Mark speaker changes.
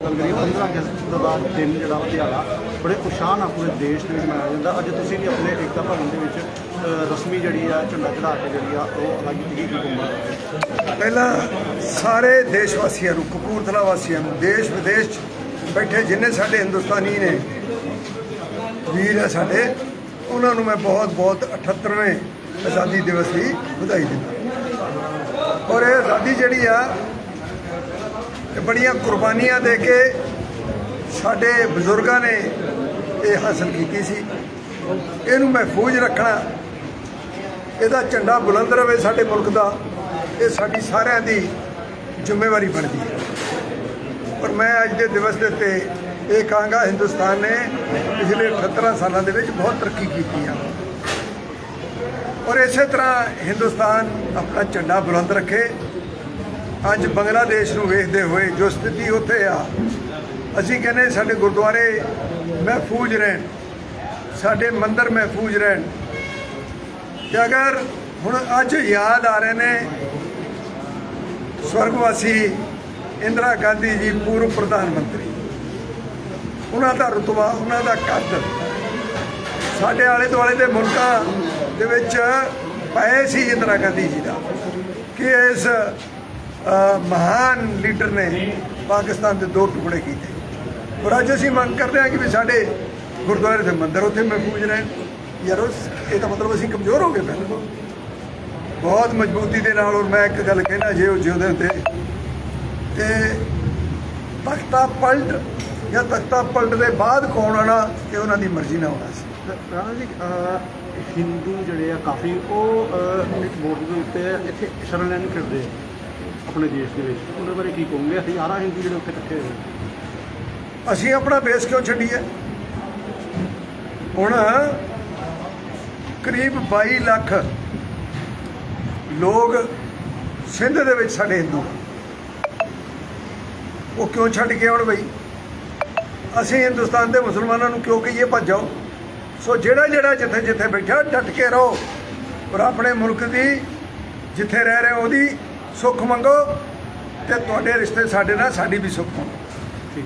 Speaker 1: ਗੱਲ ਕਰੀਏ 15 ਅਗਸਤ ਦਾ ਦਿਨ ਜਿਹੜਾ ਵਾ ਦਿਹਾੜਾ ਬੜੇ ਉਤਸ਼ਾਹ ਨਾਲ ਪੂਰੇ ਦੇਸ਼ ਦੇ ਵਿੱਚ ਮਨਾਇਆ ਜਾਂਦਾ। ਅੱਜ ਤੁਸੀਂ ਵੀ ਆਪਣੇ ਏਕਤਾ ਭਵਨ ਦੇ ਵਿੱਚ ਰਸਮੀ ਜਿਹੜੀ ਆ, ਝੰਡਾ ਚੜਾ ਕੇ ਜਿਹੜੀ ਆ, ਉਹ ਅਲੱਗ ਕੀਤੀ ਗਈ
Speaker 2: ਪਹਿਲਾਂ ਸਾਰੇ ਦੇਸ਼ ਵਾਸੀਆਂ ਨੂੰ, ਕਪੂਰਥਲਾ ਵਾਸੀਆਂ ਨੂੰ, ਦੇਸ਼ ਵਿਦੇਸ਼ 'ਚ ਬੈਠੇ ਜਿੰਨੇ ਸਾਡੇ ਹਿੰਦੁਸਤਾਨੀ ਨੇ, ਵੀਰ ਹੈ ਸਾਡੇ, ਉਹਨਾਂ ਨੂੰ ਮੈਂ ਬਹੁਤ ਬਹੁਤ 78ਵੇਂ ਆਜ਼ਾਦੀ ਦਿਵਸ ਦੀ ਵਧਾਈ ਦਿੰਦਾ। ਔਰ ਇਹ ਆਜ਼ਾਦੀ ਜਿਹੜੀ ਆ ਇਹ ਬੜੀਆਂ ਕੁਰਬਾਨੀਆਂ ਦੇ ਕੇ ਸਾਡੇ ਬਜ਼ੁਰਗਾਂ ਨੇ ਇਹ ਹਾਸਲ ਕੀਤੀ ਸੀ। ਇਹਨੂੰ ਮਹਿਫੂਜ਼ ਰੱਖਣਾ। ਇਹਦਾ ਝੰਡਾ ਬੁਲੰਦ ਰਵੇ ਸਾਡੇ ਮੁਲਕ ਦਾ। ਇਹ ਸਾਡੀ ਸਾਰਿਆਂ ਦੀ ਜ਼ਿੰਮੇਵਾਰੀ ਬਣਦੀ ਹੈ। ਪਰ ਮੈਂ ਅੱਜ ਦੇ ਦਿਵਸ ਦੇ ਉੱਤੇ ਇਹ ਕਹਾਂਗਾ, ਹਿੰਦੁਸਤਾਨ ਨੇ ਪਿਛਲੇ 78 ਸਾਲਾਂ ਦੇ ਵਿੱਚ ਬਹੁਤ ਤਰੱਕੀ ਕੀਤੀ ਆ। ਔਰ ਇਸੇ ਤਰ੍ਹਾਂ ਹਿੰਦੁਸਤਾਨ ਆਪਣਾ ਝੰਡਾ ਬੁਲੰਦ ਰੱਖੇ। ਅੱਜ ਬੰਗਲਾਦੇਸ਼ ਨੂੰ ਵੇਖਦੇ ਹੋਏ ਜੋ ਸਥਿਤੀ ਉੱਥੇ ਆ, ਅਸੀਂ ਕਹਿੰਦੇ ਸਾਡੇ ਗੁਰਦੁਆਰੇ ਮਹਿਫੂਜ਼ ਰਹਿਣ, ਸਾਡੇ ਮੰਦਰ ਮਹਿਫੂਜ਼ ਰਹਿਣ। ਕਿ ਅਗਰ ਹੁਣ ਅੱਜ ਯਾਦ ਆ ਰਹੇ ਨੇ ਸਵਰਗਵਾਸੀ ਇੰਦਰਾ ਗਾਂਧੀ ਜੀ, ਪੂਰਵ ਪ੍ਰਧਾਨ ਮੰਤਰੀ। ਉਹਨਾਂ ਦਾ ਰੁਤਬਾ, ਉਹਨਾਂ ਦਾ ਕੱਦ, ਸਾਡੇ ਆਲੇ ਦੁਆਲੇ ਦੇ ਮੁਲਕਾਂ ਦੇ ਵਿੱਚ ਪਏ ਸੀ ਇੰਦਰਾ ਗਾਂਧੀ ਜੀ ਦਾ। ਕਿ ਇਸ ਮਹਾਨ ਲੀਡਰ ਨੇ ਪਾਕਿਸਤਾਨ ਦੇ ਦੋ ਟੁਕੜੇ ਕੀਤੇ। ਔਰ ਅੱਜ ਅਸੀਂ ਮੰਗ ਕਰਦੇ ਹਾਂ ਕਿ ਵੀ ਸਾਡੇ ਗੁਰਦੁਆਰੇ ਦੇ ਮੰਦਰ ਉੱਥੇ ਮਹਿਫੂਜ਼ ਰਹਿਣ। ਯਾਰ ਇਹ ਤਾਂ ਮਤਲਬ ਅਸੀਂ ਕਮਜ਼ੋਰ ਹੋ ਗਏ ਬਿਲਕੁਲ ਬਹੁਤ ਮਜ਼ਬੂਤੀ ਦੇ ਨਾਲ ਔਰ ਮੈਂ ਇੱਕ ਗੱਲ ਕਹਿਣਾ ਜੇ ਉਹ ਜਿਉਂਦੇ ਉੱਤੇ ਤੇ ਤਖਤਾ ਪਲਟ ਜਾਂ ਤਖਤਾ ਪਲਟ ਦੇ ਬਾਅਦ ਕੌਣ ਆਣਾ ਕਿ ਉਹਨਾਂ ਦੀ ਮਰਜ਼ੀ ਨਾਲ ਹੋਣਾ ਸੀ।
Speaker 1: ਰਾਣਾ ਜੀ ਹਿੰਦੂ ਜਿਹੜੇ ਆ ਕਾਫੀ ਉਹ ਅ, ਇੱਕ ਬੋਰਡ ਦੇ ਉੱਤੇ ਇੱਥੇ ਸ਼ਰਨ ਲੈਣ ਫਿਰਦੇ ਆ। ਆਪਣੇ ਦੇਸ਼ ਦੇ ਵਿੱਚ। ਉਹਦੇ ਬਾਰੇ ਕੀ ਕਹੋਗੇ? ਹਜ਼ਾਰਾਂ ਹਿੰਦੂ ਜਿਹੜੇ ਉੱਥੇ ਇਕੱਠੇ ਹੋਏ। ਨੇ।
Speaker 2: ਅਸੀਂ ਆਪਣਾ ਬੇਸ ਕਿਉਂ ਛੱਡੀਏ? ਹੁਣ ਕਰੀਬ 22 ਲੱਖ ਲੋਕ ਸਿੰਧ ਦੇ ਵਿੱਚ ਸਾਡੇ ਹਿੰਦੂ ਉਹ ਕਿਉਂ ਛੱਡ ਕੇ ਆਉਣ ਬਈ? ਅਸੀਂ ਹਿੰਦੁਸਤਾਨ ਦੇ ਮੁਸਲਮਾਨਾਂ ਨੂੰ ਕਿਉਂ ਕਹੀਏ ਭੱਜ ਜਾਓ? ਸੋ ਜਿਹੜਾ ਜਿਹੜਾ ਜਿੱਥੇ ਜਿੱਥੇ ਬੈਠਾ, ਡਟ ਕੇ ਰਹੋ। ਔਰ ਆਪਣੇ ਮੁਲਕ ਦੀ ਜਿੱਥੇ ਰਹਿ ਰਹੇ ਹੋ, ਉਹਦੀ ਸੁੱਖ ਮੰਗੋ ਤੇ ਤੁਹਾਡੇ ਰਿਸ਼ਤੇ ਸਾਡੇ ਨਾਲ ਸਾਡੀ ਵੀ ਸੁੱਖ ਮੰਗੋ।
Speaker 1: ਠੀਕ।